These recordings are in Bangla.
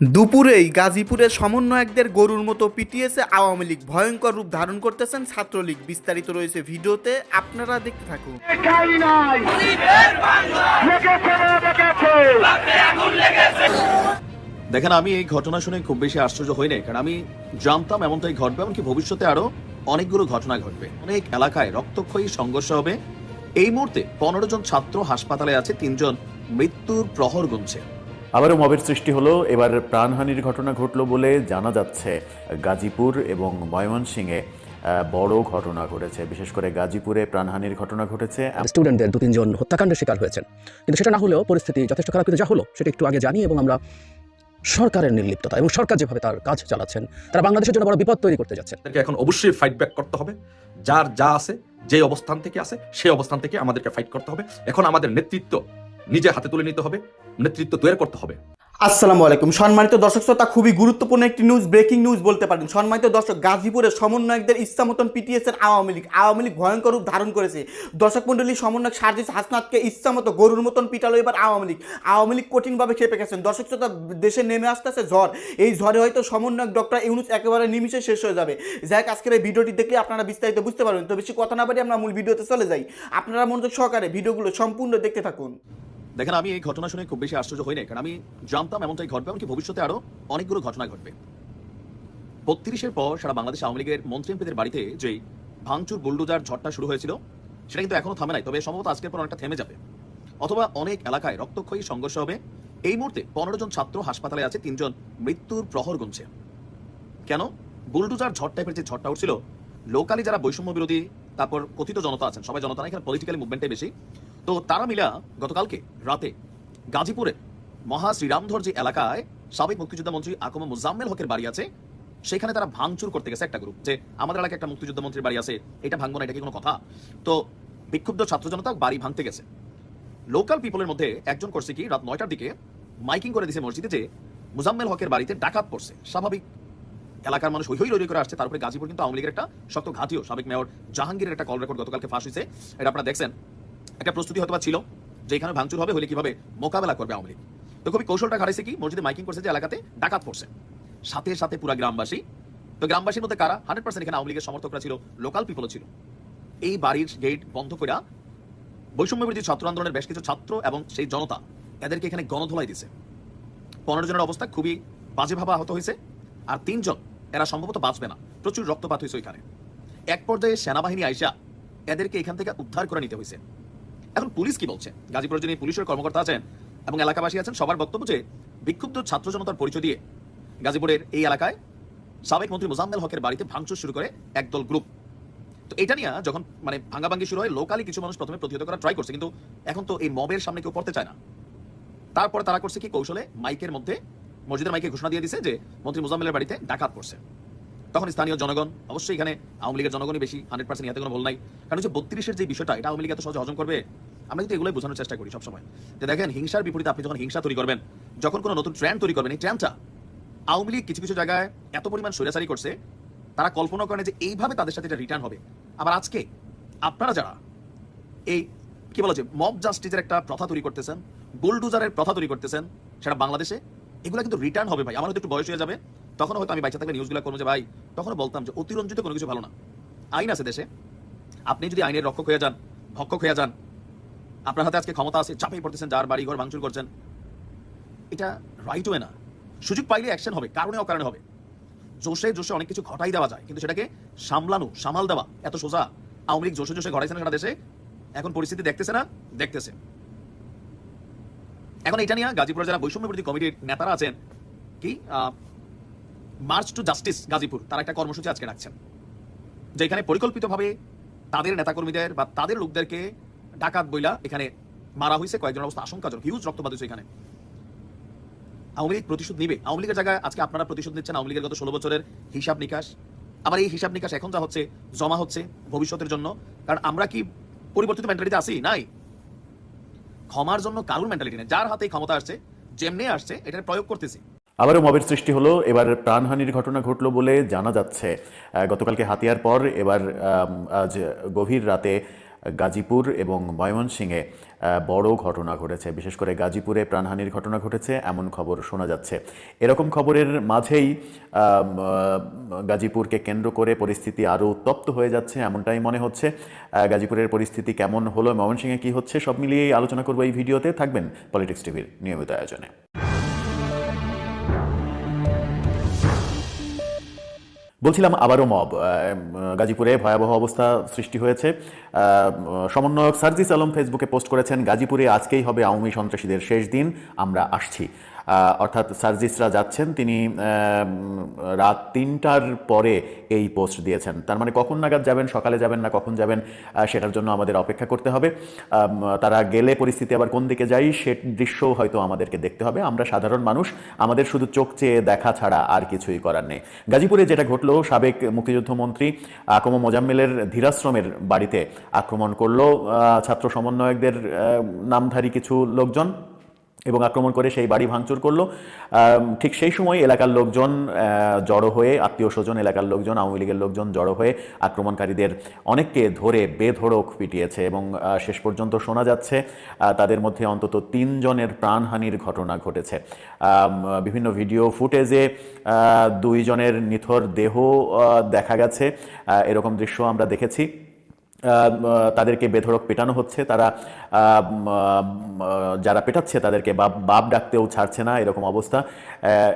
দুপুরেই গাজীপুরের সমন্বয়কদের গরুর মতো পিটিয়েছে আওয়ামী লীগ। ভয়ঙ্কর রূপ ধারণ করতেছেন ছাত্রলীগ। বিস্তারিত রয়েছে ভিডিওতে, আপনারা দেখতে থাকুন। দেখেন, আমি এই ঘটনা শুনে খুব বেশি আশ্চর্য হই নাই, কারণ আমি জানতাম এমনটাই ঘটবে, এমনকি ভবিষ্যতে আরও অনেকগুলো ঘটনা ঘটবে। অনেক এলাকায় রক্তক্ষয়ী সংঘর্ষ হবে। এই মুহূর্তে পনেরো জন ছাত্র হাসপাতালে আছে, তিনজন মৃত্যুর প্রহর গুনছে। আবারও মবের সৃষ্টি হলো এবার প্রাণহানির ঘটনা ঘটলো বলে জানা যাচ্ছে গাজীপুর এবং ময়মনসিংহে বড় ঘটনা ঘটেছে। বিশেষ করে গাজীপুরে প্রাণহানির ঘটনা ঘটেছে। স্টুডেন্টদের দু তিনজন হত্যাকাণ্ডের শিকার হয়েছেন। কিন্তু সেটা না হলেও পরিস্থিতি যথেষ্ট খারাপ। কিন্তু যা হলো সেটা একটু আগে জানি এবং আমরা সরকারের নির্লিপ্ততা এবং সরকার যেভাবে তার কাজ চালাচ্ছেন তারা বাংলাদেশের জন্য বড় বিপদ তৈরি করতে যাচ্ছেন। আমাদেরকে এখন অবশ্যই ফাইট ব্যাক করতে হবে। যার যা আছে যে অবস্থান থেকে আছে সেই অবস্থান থেকে আমাদেরকে ফাইট করতে হবে। এখন আমাদের নেতৃত্ব নিজে হাতে তুলে নিতে হবে নেতৃত্ব তৈরি করতে হবে। আসসালামু আলাইকুম। সম্মানিত দর্শক শ্রোতা খুবই গুরুত্বপূর্ণ একটি নিউজ ব্রেকিং নিউজ বলতে পারেন। সম্মানিত দর্শক গাজীপুরের সমন্বয়কদের ইচ্ছা মতন পিটিয়েছেন আওয়ামী লীগ আওয়ামী লীগ ভয়ঙ্কর রূপ ধারণ করেছে। দর্শক মন্ডলী সমন্বয়ক সার্জিস হাসনাতকে ইচ্ছামতো গরুর মতন পিটালো এবার আওয়ামী লীগ। আওয়ামী লীগ কঠিনভাবে খেপে গেছেন। দর্শক শ্রোতা দেশে নেমে আসতেছে ঝড়। এই ঝড়ে হয়তো সমন্বয়ক ডক্টর ইউনুস একেবারে নিমিশে শেষ হয়ে যাবে। যাই হোক, আজকের এই ভিডিওটি দেখলে আপনারা বিস্তারিত বুঝতে পারবেন। তো বেশি কথা না বাড়ি আমরা মূল ভিডিওতে চলে যাই। আপনারা মনোযোগ সহকারে ভিডিওগুলো সম্পূর্ণ দেখতে থাকুন। দেখেন, আমি এই ঘটনা শুনে খুব বেশি আশ্চর্য হই নাই, কারণ আমি জানতাম এমনটাই ঘটবে, এমনকি ভবিষ্যতে আরও অনেকগুলো ঘটনা ঘটবে। বত্রিশের পর সারা বাংলাদেশ আওয়ামী লীগের মন্ত্রী এমপিদের বাড়িতে যে ভাঙচুর বুলডোজার ঝড়টা শুরু হয়েছিল, সেটা কিন্তু এখনও থামে নাই, তবে সম্ভবত আজকের পর অনেকটা থেমে যাবে। অথবা অনেক এলাকায় রক্তক্ষয়ী সংঘর্ষ হবে। এই মুহূর্তে পনেরো জন ছাত্র হাসপাতালে আছে, তিনজন মৃত্যুর প্রহর গুনছে। কেন? বুলডোজার ঝড় টাইপের যে ঝড়টা উঠছিল লোকালি যারা বৈষম্য বিরোধী তারপর কথিত জনতা আছেন, সবাই জনতা না এখানে পলিটিক্যালি মুভমেন্টে বেশি তো তারা মিলা গতকালকে রাতে গাজীপুরে মহা শ্রীরামধর যে এলাকায় সাবেক মুক্তিযোদ্ধা মন্ত্রী আকম মুজাম্মেল হকের বাড়ি আছে, সেখানে তারা ভাঙচুর করতে গেছে একটা গ্রুপ যে আমাদের এলাকায় একটা মুক্তিযোদ্ধা মন্ত্রীর বাড়ি আছে, এটা ভাঙবো না, এটা কি কোনো কথা? তো বিক্ষুব্ধ ছাত্র জনতা বাড়ি ভাঙতে গেছে। লোকাল পিপলের মধ্যে একজন করছে কি, রাত নয়টার দিকে মাইকিং করে দিছে মসজিদে যে মুজাম্মেল হকের বাড়িতে ডাকাত পড়ছে। স্বাভাবিক এলাকার মানুষ হই হই করে আসছে, তারপরে গাজীপুর কিন্তু আওয়ামী লীগের একটা শক্ত ঘাটিও। সাবেক মেয়র জাহাঙ্গীরের একটা কল রেকর্ড গতকালকে ফাঁস হয়েছে এটা আপনারা দেখছেন। একটা প্রস্তুতি হয়তো ছিল যে এখানে ভাঙচুর হবে, হলে কীভাবে মোকাবেলা করবে আওয়ামী লীগ। তো খুবই কৌশলটা ঘাড়াইছে কি? মসজিদে মাইকিং করছে যে এলাকাতে ডাকাত পড়ছে। সাথে সাথে পুরা গ্রামবাসী। তো গ্রামবাসীর মধ্যে কারা? হান্ড্রেড পার্সেন্ট এখানে আওয়ামী লীগের সমর্থকরা ছিল লোকাল পিপলও ছিল। এই বাড়ির গেট বন্ধ করে বৈষম্য বিরোধী ছাত্র আন্দোলনের বেশ কিছু ছাত্র এবং সেই জনতা এদেরকে এখানে গণধোলাই দিছে। পনেরো জনের অবস্থা খুবই বাজেভাবে আহত হয়েছে। আর তিনজন, এরা সম্ভবত বাঁচবে না। প্রচুর রক্তপাত হয়েছে ওইখানে। এক পর্যায়ে সেনাবাহিনী আইসা এদেরকে এখান থেকে উদ্ধার করে নিতে হয়েছে। এখন পুলিশ কি বলছে? গাজীপুরের যিনি পুলিশের কর্মকর্তা আছেন এবং এলাকাবাসী আছেন, সবার বক্তব্য যে বিক্ষুব্ধ ছাত্র জনতার পরিচয় দিয়ে গাজীপুরের এই এলাকায় সাবেক মন্ত্রী মোজাম্মেল হকের বাড়িতে ভাঙচুর শুরু করে একদল গ্রুপ। তো এটা নিয়ে যখন মানে ভাঙ্গাভাঙ্গি শুরু হয় লোকালি কিছু মানুষ প্রথমে প্রতিহত করার ট্রাই করছে, কিন্তু এখন তো এই মবের সামনে কেউ পড়তে চায় না। তারপরে তারা করছে কি কৌশলে মাইকের মধ্যে, মসজিদের মাইকে ঘোষণা দিয়ে দিছে যে মন্ত্রী মোজাম্মেলের বাড়িতে ডাকাত পড়ছে। তখন স্থানীয় জনগণ, অবশ্যই এখানে আওয়ামী লীগের জনগণই বেশি হান্ড্রেড পার্সেন্ট ইয়াতে কোনো বল নাই। কারণ হচ্ছে বত্রিশের যে বিষয়টা, এটা আওয়ামী লীগ এত সহজে হজম করবে? আমরা কিন্তু এগুলোই বোঝানোর চেষ্টা করি সবসময়। যে দেখেন, হিংসার বিপরীতে আপনি যখন হিংসা তৈরি করবেন, যখন কোনো নতুন ট্রেন্ড তৈরি করবেন, এই ট্রেন্ডটা আওয়ামী লীগ কিছু কিছু জায়গায় এত পরিমাণ স্বৈরাচারি করছে, তারা কল্পনা করেন যে এইভাবে তাদের সাথে এটা রিটার্ন হবে। আবার আজকে, আপনারা যারা এই, কি বলা যে মব জাস্টিসের একটা প্রথা তৈরি করতেছেন বুলডুজারের প্রথা তৈরি করতেছেন, সেটা বাংলাদেশে এগুলো কিন্তু রিটার্ন হবে ভাই। আমার হয়তো একটু বয়স হয়ে যাবে, তখন হয়তো আমি বাচ্চা থাকলে নিউজগুলো করব যে, ভাই তখনও বলতাম যে, অতিরঞ্জিত কোনো কিছু ভালো না। আইন আছে দেশে। আপনি যদি আইনের রক্ষক হয়ে যান, ভক্ষক হয়ে যান, আপনার হাতে আজকে ক্ষমতা আছে চাপিয়ে পড়তেছেন, যার বাড়ি ঘর ভাঙচুর করছেন। এটা রাইট ওয়ে না। সুযোগ পাইলে অ্যাকশন হবে, কারণে অকারণে হবে। জোশে জোশে অনেক কিছু ঘটাই দেওয়া যায়, কিন্তু সেটাকে সামলানো, সামাল দেওয়া, এত সোজা। আওয়ামী লীগ জোশে জোশে ঘটাইছে না সারা দেশে, এখন পরিস্থিতি দেখতেছে না, দেখতেছে। এখন এটা নিয়ে গাজীপুরে যারা বৈষম্য বিরোধী কমিটির নেতারা আছেন, কি মার্চ টু জাস্টিস গাজীপুর, তারা একটা কর্মসূচি আজকে রাখছেন, যেখানে পরিকল্পিতভাবে তাদের নেতাকর্মীদের বা তাদের লোকদেরকে ডাকাত বইলা এখানে মারা হয়েছে কয়েকজনের অবস্থা আশঙ্কাজনক হিউজ রক্তপাত হয়েছে এখানে। আওয়ামী লীগ প্রতিশোধ নিবে। আওয়ামী লীগের জায়গায় আজকে আপনারা প্রতিশোধ নিচ্ছেন, আওয়ামী লীগের গত ষোলো বছরের হিসাব নিকাশ। আবার এই হিসাব নিকাশ এখন যা হচ্ছে, জমা হচ্ছে ভবিষ্যতের জন্য। কারণ আমরা কি পরিবর্তিত মেন্টালিটি আছি? নাই। ক্ষমার জন্য কারুর মেন্টালিটি নেই। যার হাতে ক্ষমতা আসছে, যেমনি আসছে এটা প্রয়োগ করতেছি। আবারও মবের সৃষ্টি হলো, এবার প্রাণহানির ঘটনা ঘটলো বলে জানা যাচ্ছে। গতকালকে হাতিয়ার পর এবার আজ গভীর রাতে গাজীপুর এবং ময়মনসিংহে বড় ঘটনা ঘটেছে। বিশেষ করে গাজীপুরে প্রাণহানির ঘটনা ঘটেছে, এমন খবর শোনা যাচ্ছে। এরকম খবরের মাঝেই গাজীপুরকে কেন্দ্র করে পরিস্থিতি আরও উত্তপ্ত হয়ে যাচ্ছে, এমনটাই মনে হচ্ছে। গাজীপুরের পরিস্থিতি কেমন হলো, ময়মনসিংহে কী হচ্ছে, সব মিলিয়েই আলোচনা করব এই ভিডিওতে। থাকবেন পলিটিক্স টিভির নিয়মিত আয়োজনে। বলছিলাম আবারও মব গাজীপুরে ভয়াবহ অবস্থা সৃষ্টি হয়েছে। সমন্বয়ক সার্জিস আলম ফেসবুকে পোস্ট করেছেন, গাজীপুরে আজকেই হবে আওয়ামী সন্ত্রাসীদের শেষ দিন, আমরা আসছি। অর্থাৎ সার্জিসরা যাচ্ছেন, তিনি রাত তিনটার পরে এই পোস্ট দিয়েছেন। তার মানে কখন নাগাদ যাবেন, সকালে যাবেন না কখন যাবেন সেটার জন্য আমাদের অপেক্ষা করতে হবে। তারা গেলে পরিস্থিতি আবার কোন দিকে যাই সে দৃশ্যও হয়তো আমাদেরকে দেখতে হবে। আমরা সাধারণ মানুষ, আমাদের শুধু চোখ চেয়ে দেখা ছাড়া আর কিছুই করার নেই। গাজীপুরে যেটা ঘটলো, সাবেক মুক্তিযুদ্ধ মন্ত্রী আকম মোজাম্মেলের ধীরাশ্রমের বাড়িতে আক্রমণ করল। ছাত্র সমন্বয়কদের নামধারী কিছু লোকজন এবং আক্রমণ করে সেই বাড়ি ভাঙচুর করল। ঠিক সেই সময় এলাকার লোকজন জড়ো হয়ে, আত্মীয় স্বজন, এলাকার লোকজন, আওয়ামী লীগের লোকজন জড়ো হয়ে আক্রমণকারীদের অনেককে ধরে বেধড়ক পিটিয়েছে এবং শেষ পর্যন্ত শোনা যাচ্ছে তাদের মধ্যে অন্তত তিনজনের প্রাণহানির ঘটনা ঘটেছে। বিভিন্ন ভিডিও ফুটেজে দুইজনের নিথর দেহ দেখা গেছে। এরকম দৃশ্য আমরা দেখেছি। তাদেরকে বেধড়ক পেটানো হচ্ছে। তারা যারা পেটাচ্ছে তাদেরকে বাপ বাপ ডাকতেও ছাড়ছে না, এরকম অবস্থা।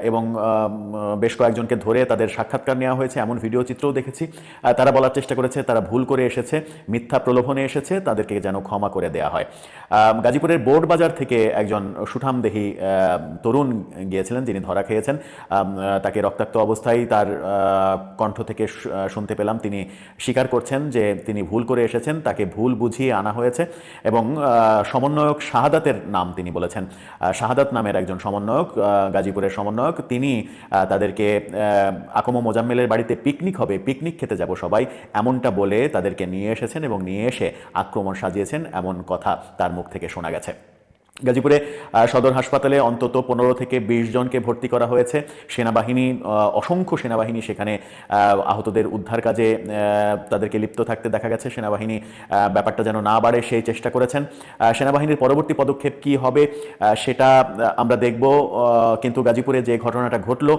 এবং বেশ কয়েকজনকে ধরে তাদের সাক্ষাৎকার নেওয়া হয়েছে, এমন ভিডিও চিত্রও দেখেছি। তারা বলার চেষ্টা করেছে, তারা ভুল করে এসেছে, মিথ্যা প্রলোভনে এসেছে, তাদেরকে যেন ক্ষমা করে দেয়া হয়। গাজীপুরের বোর্ড বাজার থেকে একজন সুঠামদেহী তরুণ গিয়েছিলেন, যিনি ধরা খেয়েছেন। তাকে রক্তাক্ত অবস্থায় তার কণ্ঠ থেকে শুনতে পেলাম। তিনি স্বীকার করছেন যে তিনি ভুল করে এসেছেন, তাকে ভুল বুঝিয়ে আনা হয়েছে এবং সমন্বয়ক শাহাদাতের নাম তিনি বলেছেন। শাহাদাত নামের একজন সমন্বয়ক গাজীপুরের সমন্বয়ক, তিনি তাদেরকে আকম মোজাম্মেলের বাড়িতে পিকনিক হবে, পিকনিক খেতে যাব সবাই, এমনটা বলে তাদেরকে নিয়ে এসেছেন এবং নিয়ে এসে আক্রমণ সাজিয়েছেন, এমন কথা তার মুখ থেকে শোনা গেছে। গাজীপুরে সদর হাসপাতালে অন্তত পনেরো থেকে বিশ জনকে ভর্তি করা হয়েছে। সেনাবাহিনী অসংখ্য সেনাবাহিনী সেখানে আহতদের উদ্ধার কাজে তাদেরকে লিপ্ত থাকতে দেখা গেছে। সেনাবাহিনী ব্যাপারটা যেন না বাড়ে সেই চেষ্টা করেছেন। সেনাবাহিনীর পরবর্তী পদক্ষেপ কি হবে সেটা আমরা দেখব কিন্তু গাজীপুরে যে ঘটনাটা ঘটলো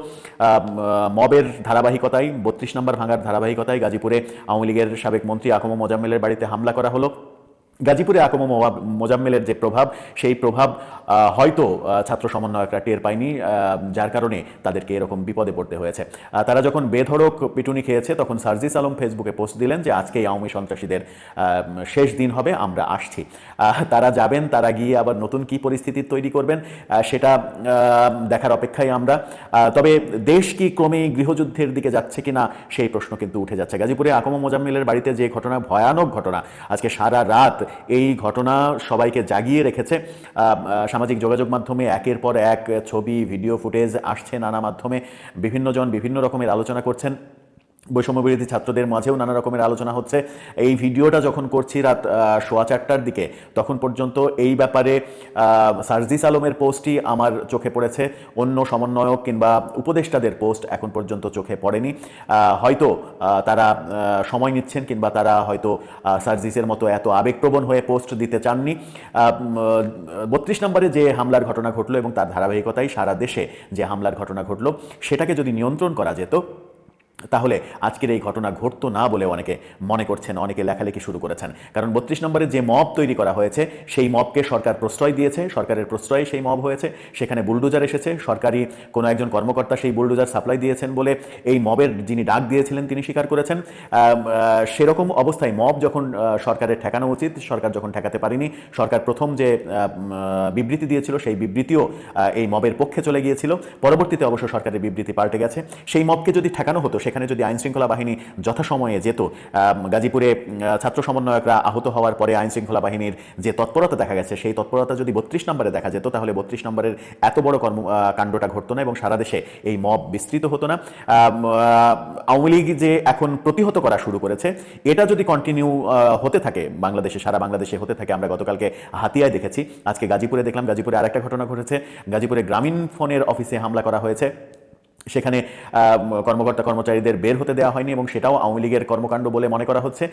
মবের ধারাবাহিকতায়, বত্রিশ নম্বর ভাঙার ধারাবাহিকতায় গাজীপুরে আওয়ামী লীগের সাবেক মন্ত্রী আকম মোজাম্মেলের বাড়িতে হামলা করা হলো। গাজীপুরে আকম মোজাম্মেলের যে প্রভাব, সেই প্রভাব হয়তো ছাত্র সমন্বয়করা টের পায়নি যার কারণে তাদেরকে এরকম বিপদে পড়তে হয়েছে। তারা যখন বেধড়ক পিটুনি খেয়েছে, তখন সার্জিস আলম ফেসবুকে পোস্ট দিলেন যে আজকে আওয়ামী সন্ত্রাসীদের শেষ দিন হবে, আমরা আসছি। তারা যাবেন, তারা গিয়ে আবার নতুন কি পরিস্থিতি তৈরি করবেন সেটা দেখার অপেক্ষায় আমরা। তবে দেশ কি ক্রমেই গৃহযুদ্ধের দিকে যাচ্ছে কিনা, সেই প্রশ্ন কিন্তু উঠে যাচ্ছে। গাজীপুরে আকম মোজাম্মেলের বাড়িতে যে ঘটনা, ভয়ানক ঘটনা, আজকে সারা রাত এই ঘটনা সবাইকে জাগিয়ে রেখেছে। সামাজিক যোগাযোগ মাধ্যমে একের পর এক ছবি, ভিডিও ফুটেজ আসছে নানা মাধ্যমে। বিভিন্নজন বিভিন্ন রকমের আলোচনা করছেন। বৈষম্য বিরোধী ছাত্রদের মাঝেও নানা রকমের আলোচনা হচ্ছে। এই ভিডিওটা যখন করছি রাত সোয়া চারটার দিকে, তখন পর্যন্ত এই ব্যাপারে সার্জিস আলমের পোস্টই আমার চোখে পড়েছে। অন্য সমন্বয়ক কিংবা উপদেষ্টাদের পোস্ট এখন পর্যন্ত চোখে পড়েনি। হয়তো তারা সময় নিচ্ছেন কিংবা তারা হয়তো সার্জিসের মতো এত আবেগপ্রবণ হয়ে পোস্ট দিতে চাননি। বত্রিশ নম্বরে যে হামলার ঘটনা ঘটলো এবং তার ধারাবাহিকতায় সারা দেশে যে হামলার ঘটনা ঘটলো, সেটাকে যদি নিয়ন্ত্রণ করা যেত তাহলে আজকের এই ঘটনা ঘটতো না বলে অনেকে মনে করছেন, অনেকে লেখালেখি শুরু করেছেন। কারণ বত্রিশ নম্বরে যে মব তৈরি করা হয়েছে, সেই মবকে সরকার প্রশ্রয় দিয়েছে, সরকারের প্রশ্রয়ে সেই মব হয়েছে। সেখানে বুলডোজার এসেছে, সরকারি কোনো একজন কর্মকর্তা সেই বুলডোজার সাপ্লাই দিয়েছেন বলে এই মবের যিনি ডাক দিয়েছিলেন তিনি স্বীকার করেছেন। সেরকম অবস্থায় মব যখন সরকারের ঠেকানো উচিত, সরকার যখন ঠেকাতে পারেনি, সরকার প্রথম যে বিবৃতি দিয়েছিল, সেই বিবৃতিও এই মবের পক্ষে চলে গিয়েছিল। পরবর্তীতে অবশ্য সরকারের বিবৃতি পাল্টে গেছে। সেই মবকে যদি ঠেকানো হতো সেখানে যদি আইন শৃঙ্খলা বাহিনী যথাসময়ে যেত গাজীপুরে ছাত্র সমন্বয়করা আহত হওয়ার পরে আইন শৃঙ্খলা বাহিনীর যে তৎপরতা দেখা গেছে, সেই তৎপরতা যদি বত্রিশ নম্বরে দেখা যেত, তাহলে বত্রিশ নম্বরের এত বড় কর্ম কাণ্ডটা ঘটতো না এবং সারা দেশে এই মব বিস্তৃত হতো না। আওয়ামী লীগ যে এখন প্রতিহত করা শুরু করেছে, এটা যদি কন্টিনিউ হতে থাকে, বাংলাদেশে, সারা বাংলাদেশে হতে থাকে, আমরা গতকালকে হাতিয়ায় দেখেছি। আজকে গাজীপুরে দেখলাম, গাজীপুরে আরেকটা ঘটনা ঘটেছে। গাজীপুরে গ্রামীণ ফোনের অফিসে হামলা করা হয়েছে। সেখানে কর্মকর্তা কর্মচারীদের বের হতে দেওয়া হয়নি এবং সেটাও আওয়ামী লীগের কর্মকাণ্ড বলে মনে করা হচ্ছে।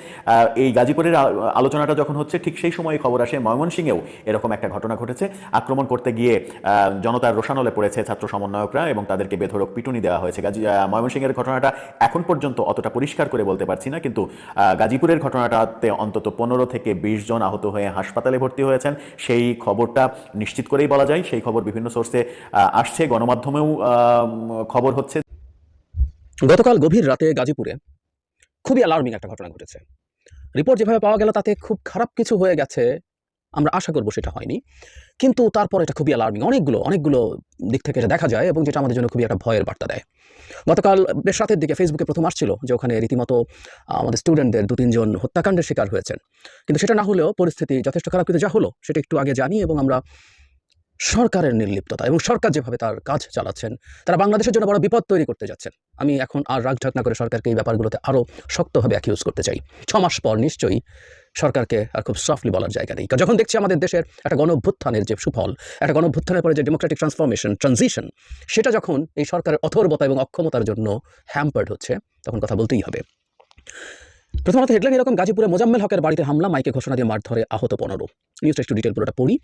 এই গাজীপুরের আলোচনাটা যখন হচ্ছে, ঠিক সেই সময় খবর আসে। ময়মনসিংহেও এরকম একটা ঘটনা ঘটেছে। আক্রমণ করতে গিয়ে জনতার রোষানলে পড়েছে ছাত্র সমন্বয়করা এবং তাদেরকে বেধড়ক পিটুনি দেওয়া হয়েছে। গাজী ময়মনসিংহের ঘটনাটা এখন পর্যন্ত অতটা পরিষ্কার করে বলতে পারছি না, কিন্তু গাজীপুরের ঘটনাটাতে অন্তত পনেরো থেকে বিশ জন আহত হয়ে হাসপাতালে ভর্তি হয়েছেন। সেই খবরটা নিশ্চিত করেই বলা যায়। সেই খবর বিভিন্ন সোর্সে আসছে। গণমাধ্যমেও খবর হচ্ছে গতকাল গভীর রাতে গাজীপুরে খুবই অ্যালার্মিং একটা ঘটনা ঘটেছে। রিপোর্ট যেভাবে পাওয়া গেল তাতে খুব খারাপ কিছু হয়ে গেছে, আমরা আশা করব সেটা হয়নি। কিন্তু তারপর এটা খুবই অ্যালার্মিং অনেকগুলো অনেকগুলো দিক থেকে এটা দেখা যায় এবং যেটা আমাদের জন্য খুবই একটা ভয়ের বার্তা দেয়। গতকাল বেশ রাতের দিকে ফেসবুকে প্রথম আসছিল যে ওখানে রীতিমতো আমাদের স্টুডেন্টদের দু তিনজন হত্যাকাণ্ডের শিকার হয়েছেন। কিন্তু সেটা না হলেও পরিস্থিতি যথেষ্ট খারাপ। কিন্তু যা হলো, সেটা একটু আগে জানি এবং আমরা সরকারের নির্লিপ্ততা এবং সরকার যেভাবে তার কাজ চালাচ্ছেন, তারা বাংলাদেশের জন্য বড় বিপদ তৈরি করতে যাচ্ছেন। আমি এখন আর রাগ ঢাক না করে সরকারকে এই ব্যাপারগুলোতে আরও শক্তভাবে অ্যাকিউজ করতে চাই। ছ মাস পর নিশ্চয়ই সরকারকে আর খুব সফটলি বলার জায়গা নেই। যখন দেখছি আমাদের দেশের একটা গণভ্যুত্থানের যে সুফল, একটা গণভ্যুত্থানের পরে যে ডেমোক্রেটিক ট্রান্সফরমেশন ট্রানজিশন সেটা যখন এই সরকারের অথর্বতা এবং অক্ষমতার জন্য হ্যাম্পার্ড হচ্ছে, তখন কথা বলতেই হবে। প্রথমত হেডলাইন এরকম, গাজীপুরে মোজাম্মেল হকের বাড়িতে হামলা, মাইকে ঘোষণা দিয়ে মারধরে আহত পনেরো। নিউজটা একটু ডিটেল পুরোটা পড়ি।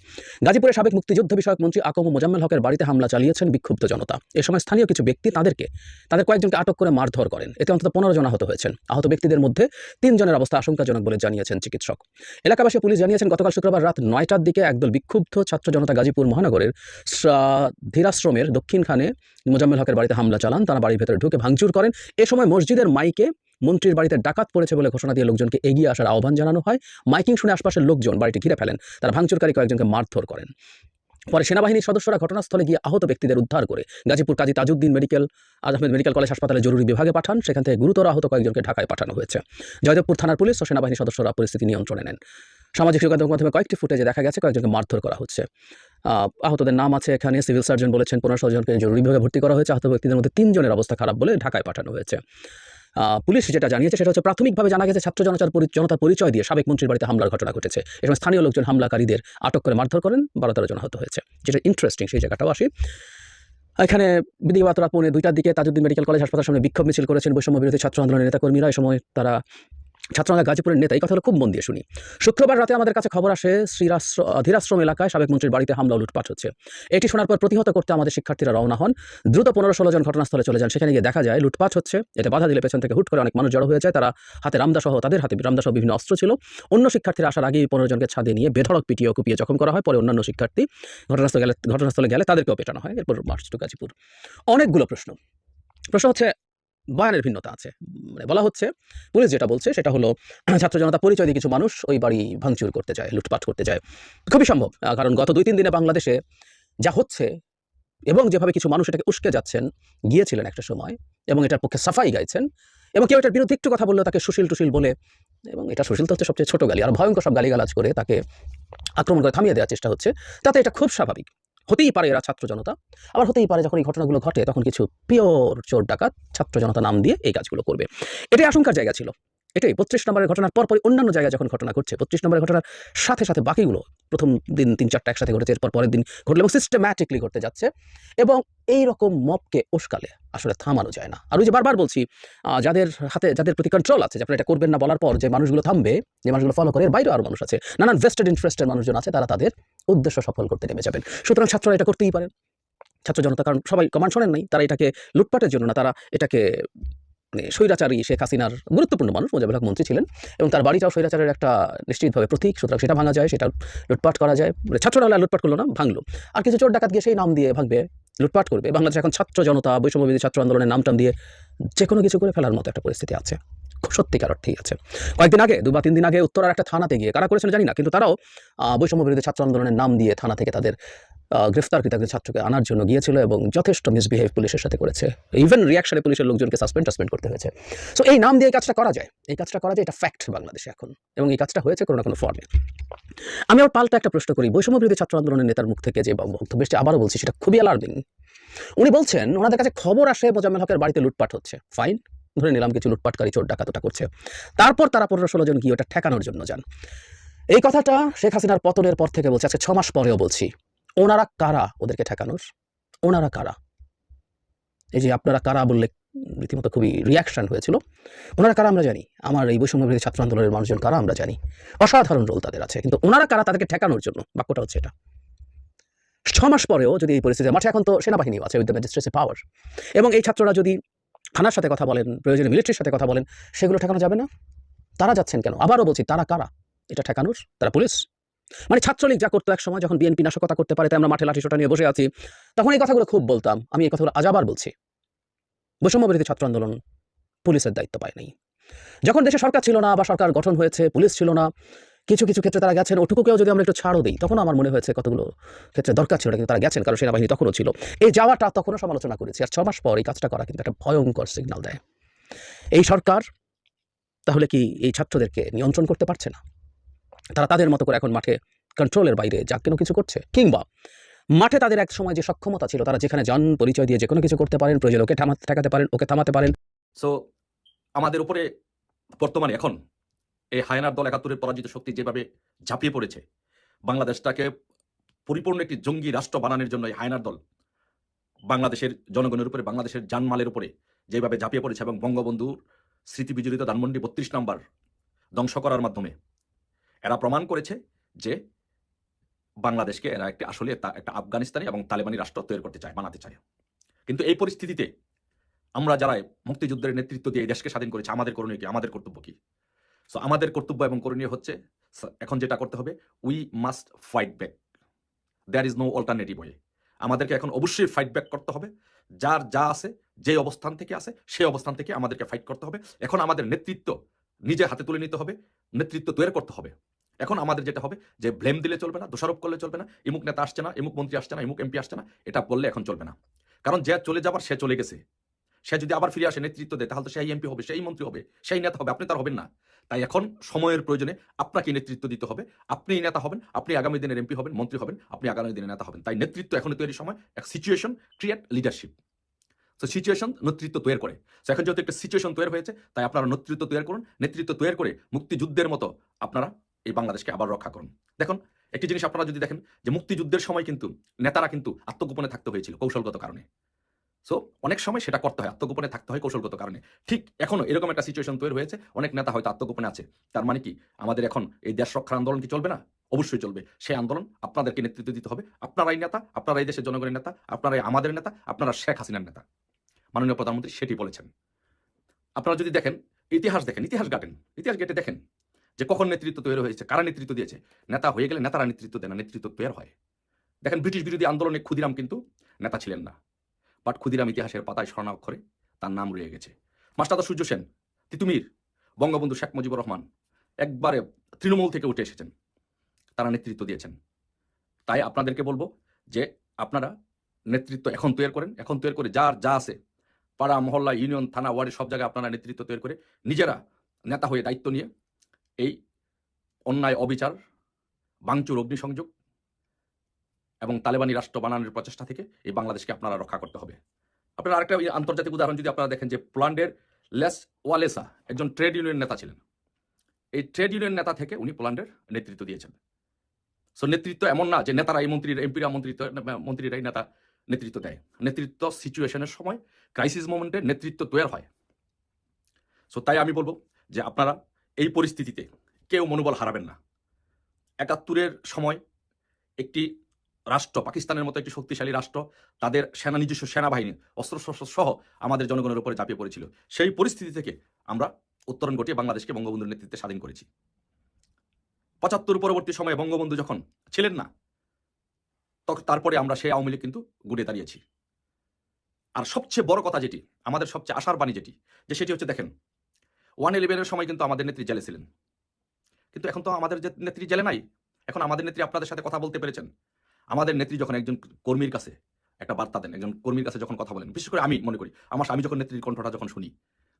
গাজীপুরের সাবেক মুক্তিযুদ্ধ বিষয়ক মন্ত্রী আকম মোজাম্মেল হকের বাড়িতে হামলা চালিয়েছেন বিক্ষুব্ধ জনতা। এ সময় স্থানীয় কিছু ব্যক্তি তাদেরকে, তাদের কয়েকজনকে আটক করে মারধর করেন। এতে অন্তত পনেরো জন আহত হয়েছেন। আহত ব্যক্তিদের মধ্যে তিনজনের অবস্থা আশঙ্কাজনক বলে জানিয়েছেন চিকিৎসক। এলাকাবাসী পুলিশ জানিয়েছেন, গতকাল শুক্রবার রাত নয়টার দিকে একদল বিক্ষুব্ধ ছাত্র জনতা গাজীপুর মহানগরের ধীরাশ্রমের দক্ষিণখানে মোজাম্মেল হকের বাড়িতে হামলা চালান। তারা বাড়ির ভেতরে ঢুকে ভাঙচুর করেন। এ সময় মসজিদের মাইকে মন্ত্রীর বাড়িতে ডাকাত পড়েছে বলে ঘোষণা দিয়ে লোকজনকে এগিয়ে আসার আহ্বান জানানো হয়। মাইকিং শুনে আশপাশের লোকজন বাড়িটি ঘিরে ফেলেন। তারা ভাঙচুরকারী কয়েকজনকে মারধর করেন। পরে সেনাবাহিনীর সদস্যরা ঘটনাস্থলে গিয়ে আহত ব্যক্তিদের উদ্ধার করে Gazipur Kazi Tajuddin medical Ahmed medical college হাসপাতালে জরুরি বিভাগে পাঠান। সেখান থেকে গুরুতর আহত কয়েকজনকে ঢাকায় পাঠানো হয়েছে। জয়দেবপুর থানার পুলিশ ও সেনাবাহিনী সদস্যরা পরিস্থিতি নিয়ন্ত্রণে নেন। সামাজিক যোগাযোগ মাধ্যমে কয়েকটি ফুটেজে দেখা গেছে কয়েকজনকে মারধর করা হচ্ছে। আহতদের নাম আছে এখানে। সিভিল সার্জন বলেছেন পনেরো জনকে জরুরি বিভাগে ভর্তি করা হয়েছে। আহত ব্যক্তিদের মধ্যে তিনজনের অবস্থা খারাপ বলে ঢাকায় পাঠানো হয়েছে। পুলিশ যেটা জানিয়েছে সেটা হচ্ছে প্রাথমিকভাবে জানা গেছে ছাত্র জনতার জনতার পরিচয় দিয়ে সাবেক মন্ত্রীর বাড়িতে হামলার ঘটনা ঘটেছে। এবং স্থানীয় লোকজন হামলাকারীদের আটক করে মারধর করেন, বারো তেরো জন আহত হয়েছে। যেটা ইন্টারেস্টিং সেই জায়গাটাও আসি। এখানে বিধিবাত রাত পৌনে দুইটার দিকে তাজউদ্দিন মেডিকেল কলেজ হাসপাতালের সামনে বিক্ষোভ মিছিল করেছেন বৈষম্য বিরোধী ছাত্র আন্দোলনের নেতাকর্মীরা। এই সময় তারা ছাত্ররা গাজীপুরের নেতা, এই কথাগুলো খুব মন দিয়ে শুনি। শুক্রবার রাতে আমাদের কাছে খবর আসে শ্রীরাশ্র ধীরাশ্রম এলাকায় সাবেক মন্ত্রীর বাড়িতে হামলা লুটপাট হচ্ছে। এটি শোনার পর প্রতিহত করতে আমাদের শিক্ষার্থীরা রওনা হন। দ্রুত পনেরো ষোলো জন ঘটনাস্থলে চলে যান। সেখানে গিয়ে দেখা যায়, লুটপাট হচ্ছে। এতে বাধা দিলে পেছন থেকে হুট করে অনেক মানুষ জড়ো হয়ে যায়। তারা হাতে রামদাসহ, তাদের হাতে রামদাসহ বিভিন্ন অস্ত্র ছিল। অন্য শিক্ষার্থীরা আসার আগেই পনেরো জনকে ছাদে নিয়ে বেধড়ক পিটিয়ে কুপিয়ে জখম করা হয়। পরে অন্যান্য শিক্ষার্থী ঘটনাস্থলে গেলে ঘটনাস্থলে গেলে তাদেরকেও পেটানো হয়। এরপর মার্চ টু গাজীপুর। অনেকগুলো প্রশ্ন। প্রশ্ন হচ্ছে বয়ানের ভিন্নতা আছে। মানে বলা হচ্ছে, পুলিশ যেটা বলছে সেটা হলো, ছাত্র জনতা পরিচয় দিয়ে কিছু মানুষ ওই বাড়ি ভাঙচুর করতে যায়, লুটপাট করতে যায়। খুবই সম্ভব কারণ গত দুই তিন দিনে বাংলাদেশে যা হচ্ছে এবং যেভাবে কিছু মানুষ এটাকে উস্কে যাচ্ছেন, গিয়েছিলেন একটা সময় এবং এটার পক্ষে সাফাই গাইছেন এবং কেউ এটার বিরুদ্ধে একটু কথা বললেও তাকে সুশীল টুশীল বলে এবং এটা সুশীল তো হচ্ছে সবচেয়ে ছোট গালি, আর ভয়ঙ্কর সব গালিগালাজ করে তাকে আক্রমণ করে থামিয়ে দেওয়ার চেষ্টা হচ্ছে, তাতে এটা খুব স্বাভাবিক। হতেই পারে এরা ছাত্র জনতা। আবার হতেই পারে যখন এই ঘটনাগুলো ঘটে, তখন কিছু পিওর চোর ডাকাত ছাত্র জনতা নাম দিয়ে এই কাজগুলো করবে। এটাই আশঙ্কার জায়গা ছিল। এটাই, বত্রিশ নম্বরের ঘটনার পরপরই অন্যান্য জায়গায় যখন ঘটনা ঘটছে, বত্রিশ নম্বরের ঘটনার সাথে সাথে বাকিগুলো প্রথম দিন তিন চারটা একসাথে ঘটেছে, এরপর পরের দিন ঘটলে এবং সিস্টেম্যাটিকলি ঘটতে যাচ্ছে এবং এই রকম মপকে উস্কালে আসলে থামানো যায় না। আর ওই যে বারবার বলছি যাদের হাতে, যাদের প্রতি কন্ট্রোল আছে, যে এটা করবেন না বলার পর যে মানুষগুলো থামবে, যে মানুষগুলো ফলো করে, এর বাইরেও আরও মানুষ আছে, নানান ভেস্টেড ইন্টারেস্টের মানুষজন আছে, তারা তাদের উদ্দেশ্য সফল করতে নেমে যাবেন। সুতরাং ছাত্ররা এটা করতেই পারেন। ছাত্র জনতা, কারণ সবাই কমান্ড শোনেন নাই, তারা এটাকে লুটপাটের জন্য না, তারা এটাকে স্বৈরাচারী শেখ হাসিনার গুরুত্বপূর্ণ মানুষ, মোজাবেল হক মন্ত্রী ছিলেন এবং তার বাড়িটাও স্বৈরাচারের একটা নিশ্চিতভাবে প্রতীক। সুতরাং সেটা ভাঙা যায়, সেটা লুটপাট করা যায়। মানে ছাত্ররা লুটপাট করল না, ভাঙলো। আর কিছু চোর ডাকাত গিয়ে সেই নাম দিয়ে ভাঙবে, লুটপাট করবে। বাংলাদেশ এখন ছাত্র জনতা বৈষম্যবিধি ছাত্র আন্দোলনের নাম টাম দিয়ে যে কোনো কিছু করে ফেলার মতো একটা পরিস্থিতি আছে। খুব সত্যিকার অর্থেই আছে। কয়েকদিন আগে দু বা তিন দিন আগে উত্তরার একটা থানাতে গিয়ে, কারা করেছিল জানি না, কিন্তু তারাও বৈষম্য ছাত্র আন্দোলনের নাম দিয়ে থানা থেকে তাদের আহ, গ্রেফতারকৃত ছাত্রকে আনার জন্য গিয়েছিল এবং যথেষ্ট মিসবিহেভ পুলিশের সাথে করেছে। ইভেন রিয়াকশনে পুলিশের লোকজনকে সাসপেন্ড টাসপেন্ড করতে হয়েছে। সো এই নাম দিয়ে এই কাজটা করা যায়। এই কাজটা করা যায় এটা ফ্যাক্ট বাংলাদেশে এখন। এবং এই কাজটা হয়েছে কোনো না কোনো ফর্মে আমি আবার পাল্টা একটা প্রশ্ন করি। বৈষম্য বিরোধী ছাত্র আন্দোলনের নেতার মুখ থেকে যে বক্তব্য এসছে আবারও বলছি সেটা খুবই অ্যালার্মিং উনি বলছেন ওনাদের কাছে খবর আসে মোজাম্মেল হকের বাড়িতে লুটপাট হচ্ছে। ফাইন ধরে নিলাম কিছু লুটপাটকারী চোর ডাকাতটা করছে। তারপর তারা পনেরো ষোলো জন গিয়ে ওটা ঠেকানোর জন্য যান। এই কথাটা শেখ হাসিনার পতনের পর থেকে বলছে আজকে ছ মাস পরেও বলছি। ওনারা কারা ওদেরকে ঠেকানোর? ওনারা কারা? এই যে আপনারা কারা বললে রীতিমতো খুবই রিয়াকশন হয়েছিল। ওনারা কারা আমরা জানি। আমার এই বৈষম্য বিরোধী ছাত্র আন্দোলনের মানুষজন কারা আমরা জানি। অসাধারণ রোল তাদের আছে। কিন্তু ওনারা কারা তাদেরকে ঠেকানোর জন্য? বাক্যটা হচ্ছে এটা। ছ মাস পরেও যদি এই পরিস্থিতি মাঠে এখন তো সেনাবাহিনীও আছে উইথ দ্য ম্যাজিস্ট্রেসি পাওয়ার এবং এই ছাত্ররা যদি থানার সাথে কথা বলেন, প্রয়োজনে মিলিটারির সাথে কথা বলেন, সেগুলো ঠেকানো যাবে না? তারা যাচ্ছেন কেন? আবারও বলছি, তারা কারা? এটা ঠেকানোর? তারা পুলিশ? মানে ছাত্রলীগ যা করতো এক সময় যখন বিএনপি নাশকতা করতে পারে, তাই আমরা মাঠে লাঠিসোটা নিয়ে বসে আছি, তখন এই কথাগুলো খুব বলতাম। আমি এই কথাগুলো আজ আবার বলছি। বৈষম্য বিরোধী ছাত্র আন্দোলন পুলিশের দায়িত্ব পায় নাই। যখন দেশে সরকার ছিল না বা সরকার গঠন হয়েছে, পুলিশ ছিল না, কিছু কিছু ক্ষেত্রে তারা গেছেন, ওটুকুকেও যদি আমরা একটু ছাড়ও দিই তখন আমার মনে হয়েছে কতগুলো ক্ষেত্রে দরকার ছিল, কিন্তু তারা গেছেন, কারণ সেনাবাহিনী তখনও ছিল। এই যাওয়াটা তখনও সমালোচনা করেছি, আর ছ মাস পর এই কাজটা করা কিন্তু একটা ভয়ঙ্কর সিগন্যাল দেয়। এই সরকার তাহলে কি এই ছাত্রদেরকে নিয়ন্ত্রণ করতে পারছে না? তারা তাদের মতো করে এখন মাঠে কন্ট্রোলের বাইরে যা কেন কিছু করছে। কিংবা মাঠে তাদের এক সময় যে সক্ষমতা ছিল, তারা যেখানে যান, পরিচয় দিয়ে যে কোনো কিছু করতে পারেন, প্রয়োজন ওকে ঠেকাতে পারেন, ওকে থামাতে পারেন। সো আমাদের উপরে বর্তমানে এখন এই হায়নার দল একাত্তরের পরাজিত শক্তি যেভাবে ঝাঁপিয়ে পড়েছে, বাংলাদেশটাকে পরিপূর্ণ একটি জঙ্গি রাষ্ট্র বানানোর জন্য এই হায়নার দল বাংলাদেশের জনগণের উপরে, বাংলাদেশের জানমালের উপরে যেভাবে ঝাঁপিয়ে পড়েছে এবং বঙ্গবন্ধুর স্মৃতি বিজড়িত ধানমন্ডি বত্রিশ নম্বর ধ্বংস করার মাধ্যমে এরা প্রমাণ করেছে যে বাংলাদেশকে এরা একটি আসলে একটা আফগানিস্তানি এবং তালেবানি রাষ্ট্র তৈরি করতে চায়, বানাতে চায়। কিন্তু এই পরিস্থিতিতে আমরা যারা মুক্তিযুদ্ধের নেতৃত্ব দিয়ে এই দেশকে স্বাধীন করেছি, আমাদের করণীয় কি? আমাদের কর্তব্য কি? সো আমাদের কর্তব্য এবং করণীয় হচ্ছে এখন যেটা করতে হবে we must fight back there is no alternative way আমাদেরকে এখন অবশ্যই ফাইট ব্যাক করতে হবে। যার যা আছে যে অবস্থান থেকে আছে, সেই অবস্থান থেকে আমাদেরকে ফাইট করতে হবে। এখন আমাদের নেতৃত্ব নিজে হাতে তুলে নিতে হবে, নেতৃত্ব তৈরি করতে হবে। এখন আমাদের যেটা হবে, যে ব্লেম দিলে চলবে না, দোষারোপ করলে চলবে না ইমুক নেতা আসছে না ইমুক মন্ত্রী আসছে না ইমুক এমপি আসছে না, এটা বললে এখন চলবে না। কারণ যে চলে যাবার, সে চলে গেছে। সে যদি আবার ফিরে আসে, নেতৃত্ব দেয়, তাহলে তো সেই এমপি হবে, সেই মন্ত্রী হবে, সেই নেতা হবে, আপনি তার হবেন না। তাই এখন সময়ের প্রয়োজনে আপনাকে নেতৃত্ব দিতে হবে। আপনি নেতা হবেন, আপনি আগামী দিনের এমপি হবেন, মন্ত্রী হবেন, আপনি আগামী দিনের নেতা হবেন। তাই নেতৃত্ব এখন তৈরির সময়, এক সিচুয়েশন ক্রিয়েট লিডারশিপ তো সিচুয়েশন নেতৃত্ব তৈরি করে। এখন যেহেতু একটা সিচুয়েশন তৈরি হয়েছে, তাই আপনারা নেতৃত্ব তৈরি করুন। নেতৃত্ব তৈরি করে মুক্তিযুদ্ধের মতো আপনারা এই বাংলাদেশকে আবার রক্ষা করুন। দেখুন, একটি জিনিস আপনারা যদি দেখেন যে মুক্তিযুদ্ধের সময় কিন্তু নেতারা কিন্তু আত্মগোপনে থাকতে হয়েছিল কৌশলগত কারণে। সো অনেক সময় সেটা করতে হয়, আত্মগোপনে থাকতে হয় কৌশলগত কারণে। ঠিক এখনও এরকম একটা সিচুয়েশন তৈরি হয়েছে, অনেক নেতা হয়তো আত্মগোপনে আছে। তার মানে কি? আমাদের এখন এই দেশ রক্ষার আন্দোলন কি চলবে না? অবশ্যই চলবে। সেই আন্দোলন আপনাদেরকে নেতৃত্ব দিতে হবে। আপনারাই নেতা, আপনারা এই দেশের জনগণের নেতা, আপনারাই আমাদের নেতা, আপনারা শেখ হাসিনার নেতা। মাননীয় প্রধানমন্ত্রী সেটি বলেছেন। আপনারা যদি দেখেন, ইতিহাস দেখেন, ইতিহাস ঘাটেন, ইতিহাস ঘেটে দেখেন। যে কখন নেতৃত্ব তৈরি হয়েছে, কারা নেতৃত্ব দিয়েছে? নেতা হয়ে গেলে নেতারা নেতৃত্ব দেয় না, নেতৃত্ব তৈরি হয়। দেখেন, ব্রিটিশ বিরোধী আন্দোলনে ক্ষুদিরাম কিন্তু নেতা ছিলেন না। বাট ক্ষুদিরাম ইতিহাসের পাতায় স্বর্ণাক্ষরে তার নাম রয়ে গেছে। মাস্টার সূর্য সেন, তিতুমির, বঙ্গবন্ধু শেখ মুজিবুর রহমান একবারে তৃণমূল থেকে উঠে এসেছেন। তারা নেতৃত্ব দিয়েছেন। তাই আপনাদেরকে বলব যে আপনারা নেতৃত্ব এখন তৈরি করেন, এখন তৈরি করে যার যা আছে, পাড়া, মহল্লা, ইউনিয়ন, থানা, ওয়ার্ডে সব জায়গায় আপনারা নেতৃত্ব তৈরি করে নিজেরা নেতা হয়ে দায়িত্ব নিয়ে এই অন্যায় অবিচার বাংচুর অগ্নিসংযোগ এবং তালেবানি রাষ্ট্র বানানোর প্রচেষ্টা থেকে এই বাংলাদেশকে আপনারা রক্ষা করতে হবে। আপনারা আরেকটা আন্তর্জাতিক উদাহরণ যদি আপনারা দেখেন যে পোল্যান্ডের লেস ওয়ালেসা একজন ট্রেড ইউনিয়ন নেতা ছিলেন। এই ট্রেড ইউনিয়ন নেতা থেকে উনি পোল্যান্ডের নেতৃত্ব দিয়েছেন। সো নেতৃত্ব এমন না যে নেতারা এই মন্ত্রীর, এমপিরা মন্ত্রিত্ব, মন্ত্রীরাই নেতা নেতৃত্ব দেয়। নেতৃত্ব সিচুয়েশনের সময়, ক্রাইসিস মোমেন্টে নেতৃত্ব তৈরি হয়। সো তাই আমি বলব যে আপনারা এই পরিস্থিতিতে কেউ মনোবল হারাবেন না। একাত্তরের সময় একটি রাষ্ট্র, পাকিস্তানের মতো একটি শক্তিশালী রাষ্ট্র, তাদের সেনা, নিজস্ব সেনাবাহিনী, অস্ত্রশস্ত্র সহ আমাদের জনগণের উপরে ঝাঁপিয়ে পড়েছিল। সেই পরিস্থিতি থেকে আমরা উত্তরণ ঘটিয়ে বাংলাদেশকে বঙ্গবন্ধুর নেতৃত্বে স্বাধীন করেছি। পঁচাত্তর পরবর্তী সময়ে বঙ্গবন্ধু যখন ছিলেন না তখন তারপরে আমরা সেই আওয়ামী লীগ কিন্তু গুড়ে দাঁড়িয়েছি। আর সবচেয়ে বড় কথা যেটি, আমাদের সবচেয়ে আশার বাণী যেটি, যে সেটি হচ্ছে, দেখেন ওয়ান ইলেভেনের সময় কিন্তু আমাদের নেত্রী জেলে ছিলেন। কিন্তু এখন তো আমাদের যে নেত্রী জেলে নাই, এখন আমাদের নেত্রী আপনাদের সাথে কথা বলতে পেরেছেন। আমাদের নেত্রী যখন একজন কর্মীর কাছে একটা বার্তা দেন, একজন কর্মীর কাছে যখন কথা বলেন, বিশেষ করে আমি মনে করি, আমার আমি যখন নেত্রীর কণ্ঠটা যখন শুনি,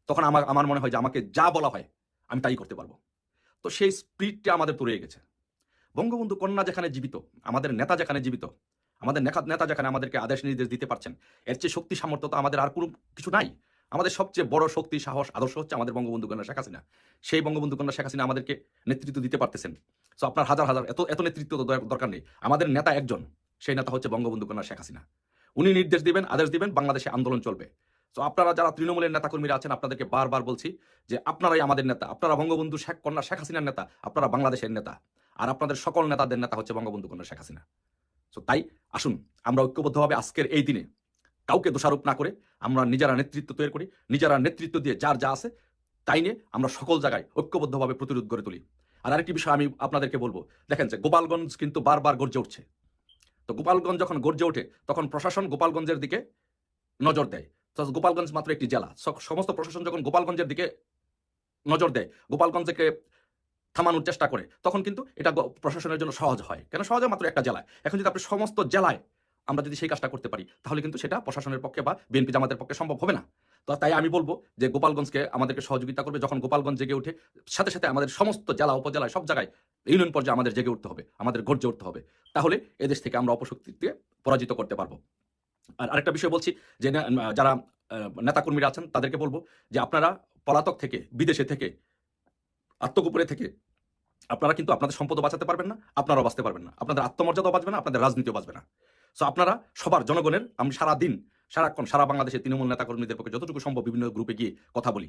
তখন আমার আমার মনে হয় যে আমাকে যা বলা হয়, আমি তাই করতে পারব। তো সেই স্পিরিটটা আমাদের তৈরি গেছে বঙ্গবন্ধু কন্যা যেখানে জীবিত, আমাদের নেতা যেখানে জীবিত, আমাদের নেতা নেতা যেখানে আমাদেরকে আদেশ নির্দেশ দিতে পারছেন, এর চেয়ে শক্তি সামর্থ্য তো আমাদের আর কোনো কিছু নাই। আমাদের সবচেয়ে বড় শক্তি, সাহস, আদর্শ হচ্ছে আমাদের বঙ্গবন্ধু কন্যা শেখ হাসিনা। সেই বঙ্গবন্ধু কন্যা শেখ হাসিনা আমাদেরকে নেতৃত্ব দিতে পারতেছেন। সো আপনার হাজার হাজার, এত এত নেতৃত্ব তো দরকার নেই। আমাদের নেতা একজন, সেই নেতা হচ্ছে বঙ্গবন্ধু কন্যা শেখ হাসিনা। উনি নির্দেশ দিবেন, আদেশ দিবেন, বাংলাদেশে আন্দোলন চলবে। তো আপনারা যারা তৃণমূলের নেতাকর্মীরা আছেন, আপনাদেরকে বারবার বলছি যে আপনারাই আমাদের নেতা। আপনারা বঙ্গবন্ধু শেখ, কন্যা শেখ হাসিনার নেতা, আপনারা বাংলাদেশের নেতা। আর আপনাদের সকল নেতাদের নেতা হচ্ছে বঙ্গবন্ধু কন্যা শেখ হাসিনা। তো তাই আসুন, আমরা ঐক্যবদ্ধভাবে আজকের এই দিনে কাউকে দোষারোপ না করে আমরা নিজেরা নেতৃত্ব তৈরি করি, নিজেরা নেতৃত্ব দিয়ে যার যা আছে তাই নিয়ে আমরা সকল জায়গায় ঐক্যবদ্ধভাবে প্রতিরোধ গড়ে তুলি। আর আরেকটি বিষয় আমি আপনাদেরকে বলব, দেখেন যে গোপালগঞ্জ কিন্তু বারবার গর্জে উঠছে। তো গোপালগঞ্জ যখন গর্জে ওঠে, তখন প্রশাসন গোপালগঞ্জের দিকে নজর দেয়। গোপালগঞ্জ মাত্র একটি জেলা। সমস্ত প্রশাসন যখন গোপালগঞ্জের দিকে নজর দেয়, গোপালগঞ্জকে থামানোর চেষ্টা করে, তখন কিন্তু এটা প্রশাসনের জন্য সহজ হয়। কেন? সহজ মাত্র একটা জেলায়। এখন যদি আপনি সমস্ত জেলায় আমরা যদি সেই কাজটা করতে পারি, তাহলে কিন্তু সেটা প্রশাসনের পক্ষে বা বিএনপি জামাতের পক্ষে সম্ভব হবে না। তো তাই আমি বলব যে গোপালগঞ্জকে আমাদেরকে সহযোগিতা করবে। যখন গোপালগঞ্জ জেগে উঠে সাথে সাথে আমাদের সমস্ত জেলা, উপজেলায়, সব জায়গায় ইউনিয়ন পর্যায়ে আমাদের জেগে উঠতে হবে, আমাদের গর্জে উঠতে হবে। তাহলে এদেশ থেকে আমরা অপশক্তিকে পরাজিত করতে পারব। আর আরেকটা বিষয় বলছি যে যারা নেতাকর্মীরা আছেন, তাদেরকে বলব যে আপনারা পলাতক থেকে, বিদেশে থেকে, আত্মগোপনে থেকে, আপনারা কিন্তু আপনাদের সম্পদও বাঁচাতে পারবেন না, আপনারাও বাঁচতে পারবেন না। আপনাদের আত্মমর্যাদাও বাঁচবে না, আপনাদের রাজনীতিও বাঁচবে না। সো আপনারা সবার জনগণের আমি সারা দিন সারাক্ষণ, সারা বাংলাদেশের তৃণমূল নেতাকর্মীদের পক্ষে যতটুকু সম্ভব বিভিন্ন গ্রুপে গিয়ে কথা বলি।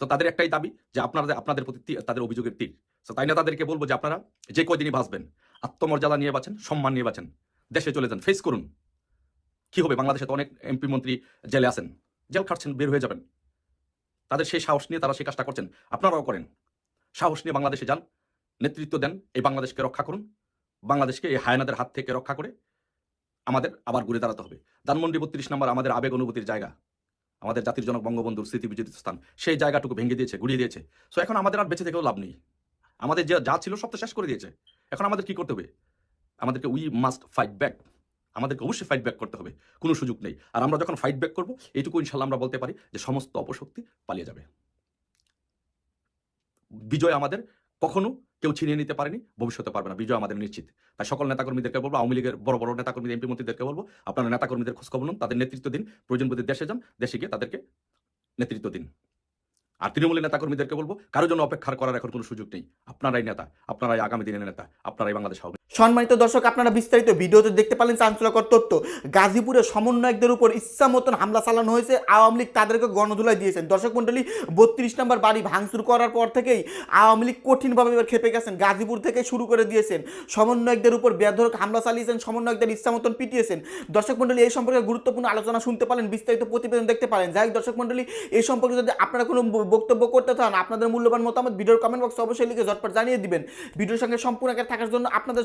তো তাদের একটাই দাবি যে আপনারা, আপনাদের প্রতি তাদের অভিযোগের তীর। তো তাই না তাদেরকে বলব যে আপনারা যে কয়দিনই বাঁচবেন, আত্মমর্যাদা নিয়ে বাঁচেন, সম্মান নিয়ে বাঁচেন, দেশে চলে যান ফেস করুন। কি হবে? বাংলাদেশে তো অনেক এমপি মন্ত্রী জেলে আছেন, জেল খাটছেন, বের হয়ে যাবেন। তাদের সেই সাহস নিয়ে তারা সেই কাজটা করছেন, আপনারাও করেন। সাহস নিয়ে বাংলাদেশে যান, নেতৃত্ব দেন, এই বাংলাদেশকে রক্ষা করুন, বাংলাদেশকে এই হায়নাদের হাত থেকে রক্ষা করে আমাদের আবার ঘুরে দাঁড়াতে হবে। ধানমন্ডি বত্রিশ নম্বর আমাদের আবেগ অনুভূতির জায়গা। আমাদের জাতির জনক বঙ্গবন্ধুর স্মৃতি বিজড়িত স্থান। সেই জায়গাটুকু ভেঙে দিয়েছে, গুড়িয়ে দিয়েছে। সো এখন আমাদের আর বেঁচে থেকেও লাভ নেই। আমাদের যে যা ছিল সব তো শেষ করে দিয়েছে। এখন আমাদের কি করতে হবে? আমাদেরকে উই মাস্ট ফাইট ব্যাক আমাদেরকে অবশ্যই ফাইট ব্যাক করতে হবে। কোনো সুযোগ নেই। আর আমরা যখন ফাইট ব্যাক করব, এইটুকু ইনশাল্লাহ আমরা বলতে পারি যে সমস্ত অপশক্তি পালিয়ে যাবে। বিজয় আমাদের কখনো কেউ ছিনিয়ে নিতে পারেনি, ভবিষ্যতে পারবে না। বিজয় আমাদের নিশ্চিত। তাই সকল নেতাকর্মীদেরকে বলব, আওয়ামী লীগের বড় বড় নেতাকর্মীদের এমপি মন্ত্রীদেরকে বলব, আপনারা নেতাকর্মীদের খোঁজখবর নিন, তাদের নেতৃত্ব দিন, প্রয়োজন বোধে দেশে যান, দেশে গিয়ে তাদেরকে নেতৃত্ব দিন। আর তৃণমূলের নেতাকর্মীদেরকে বলব কারোর জন্য অপেক্ষা করার এখন কোনো সুযোগ নেই। আপনারাই নেতা, আপনারাই আগামী দিনের নেতা, আপনারাই বাংলাদেশ হবে। সম্মানিত দর্শক, আপনারা বিস্তারিত ভিডিওতে দেখতে পারলেন চাঞ্চল্যকর তথ্য। গাজীপুরে সমন্বয়কদের উপর ইচ্ছা মতন হামলা চালানো হয়েছে। আওয়ামী লীগ তাদেরকে গণধুলাই দিয়েছেন দর্শক মন্ডলী বত্রিশ নম্বর বাড়ি ভাঙচুর করার পর থেকেই আওয়ামী লীগ কঠিনভাবে এবার খেপে গেছেন। গাজীপুর থেকে শুরু করে দিয়েছেন। সমন্বয়কদের উপর বেধরক হামলা চালিয়েছেন। সমন্বয়কদের ইচ্ছা মতন পিটিয়েছেন। দর্শক মন্ডলী এই সম্পর্কে গুরুত্বপূর্ণ আলোচনা শুনতে পারেন বিস্তারিত প্রতিবেদন দেখতে পারেন যাই দর্শক মন্ডলী এই সম্পর্কে যদি আপনারা কোনো বক্তব্য করতে চান, আপনাদের মূল্যবান মতামত ভিডিওর কমেন্ট বক্সে অবশ্যই লিখে ঝটপট জানিয়ে দিবেন। ভিডিওর সঙ্গে সম্পূর্ণ থাকার জন্য আপনাদের